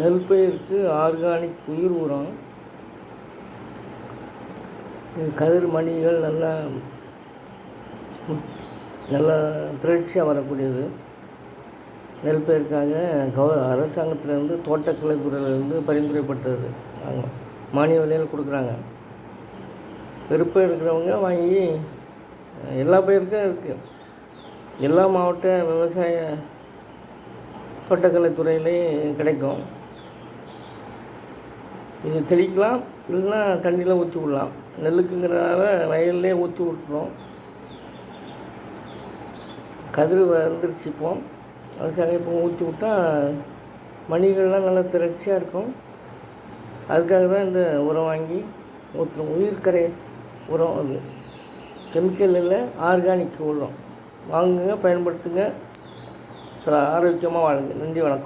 நெல் பயிருக்கு ஆர்கானிக் உயிர் உரம். கதிர் மணிகள் நல்லா நல்லா திரட்சியாக வரக்கூடியது. நெல் பயிருக்காக கவ அரசாங்கத்திலேருந்து தோட்டக்கலை துறையிலேருந்து பரிந்துரைப்பட்டது. ஆமாம் மானிய விலையில் கொடுக்குறாங்க. விருப்பம் இருக்கிறவங்க வாங்கி எல்லா பயிருக்கும் இருக்குது எல்லா மாவட்ட விவசாய தோட்டக்கலை துறையிலையும் கிடைக்கும். இது தெளிக்கலாம் இல்லைன்னா தண்ணியில் ஊற்றி விடலாம். நெல்லுக்குங்கிறனால வயல்லே ஊற்றி விட்டுறோம். கதிர் வந்துருச்சு இப்போ. அதுக்காக இப்போ ஊற்றி விட்டா மணிகள்லாம் நல்லா திரட்சியாக இருக்கும். அதுக்காக தான் இந்த உரம் வாங்கி ஊற்றுறோம் உயிர்கரை உரம் அது. கெமிக்கல் இல்லை ஆர்கானிக் உரம். வாங்குங்க பயன்படுத்துங்க. சில ஆரோக்கியமாக வாழுங்க நன்றி வணக்கம்.